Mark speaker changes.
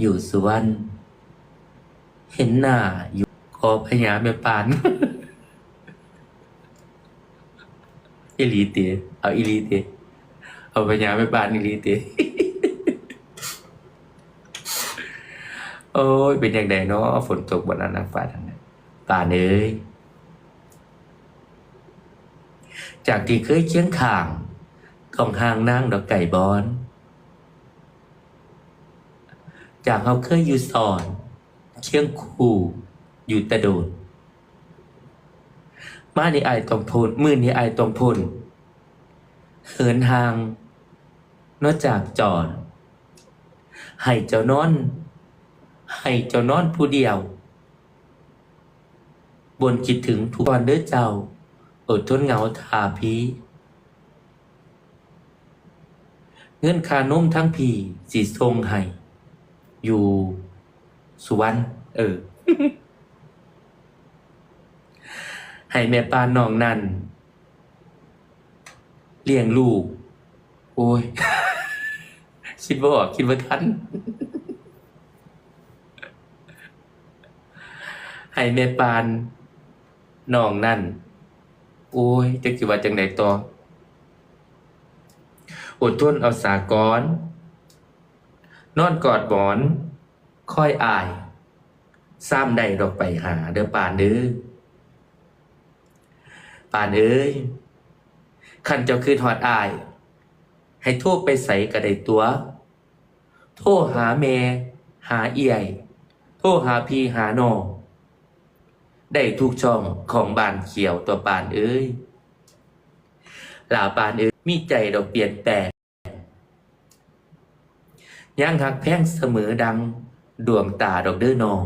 Speaker 1: อยู่สุวรรณเห็นหน้าอยู่ขอพญาแม่ปานอีหลีเตเอาอีหลีเตเอาพญาแม่ปานอีหลีเตโอ้ยเป็นอย่างไดเนาะฝนตกบนนั้นนางฟ้าทางนั้นป่านเอ้ยจากที่เคยเคียงข่าง ของห่างนางดอกไก่บอน จากเขาเคยอยู่สอนเคียงคู่อยู่แตะโดดมานี่ไอต้องทนมือนี่ไอต้องทนเหินหาง นอกจากจอดให้เจ้านอน ให้เจ้านอนผู้เดียว บนคิดถึงทุกวันเด้อเจ้า อดทนเหงาทาพี เงื่อนคานุ่มทั้งพีสีทรงให้ อยู่สุวรรณเออ ให้แม่ปานน้องนั่นเลี้ยงลูก โอ้ย คิดว่าออกคิดว่าทันให้แม่ปานน้องนั่น โอ้ยจะคิดว่าจังไดต่ออดทนเอาสากร นอนกอดหมอน ค่อยอายซ้ำใดดอกไปหาเด้อปานเด้อปานเอ้ยขันเจ้าคืนหอดอาย ให้โทษไปใส่กระไดตัว โทษหาแม่หาเอี่ยยโทษหาพี่หาน้องได้ทุกช่องของบานเขียวตัวปานเอ้ยหลาปานเอ้ยมีใจดอกเปลี่ยนแปลง ย่างหักแพงเสมอดังดวงตาดอกเด้อนอง